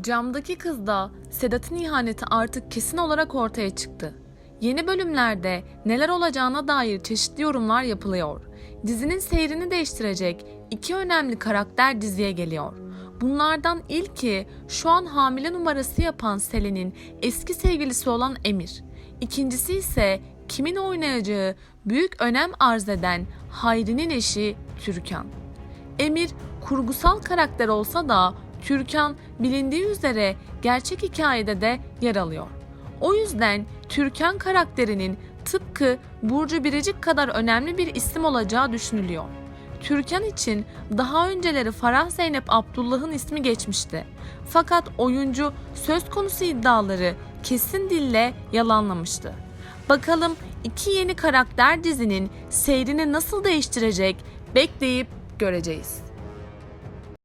Camdaki kızda Sedat'ın ihaneti artık kesin olarak ortaya çıktı. Yeni bölümlerde neler olacağına dair çeşitli yorumlar yapılıyor. Dizinin seyrini değiştirecek iki önemli karakter diziye geliyor. Bunlardan ilki şu an hamile numarası yapan Selin'in eski sevgilisi olan Emir. İkincisi ise kimin oynayacağı büyük önem arz eden Hayri'nin eşi Türkan. Emir kurgusal karakter olsa da Türkan bilindiği üzere gerçek hikayede de yer alıyor. O yüzden Türkan karakterinin tıpkı Burcu Biricik kadar önemli bir isim olacağı düşünülüyor. Türkan için daha önceleri Farah Zeynep Abdullah'ın ismi geçmişti. Fakat oyuncu söz konusu iddiaları kesin dille yalanlamıştı. Bakalım iki yeni karakter dizinin seyrini nasıl değiştirecek bekleyip göreceğiz.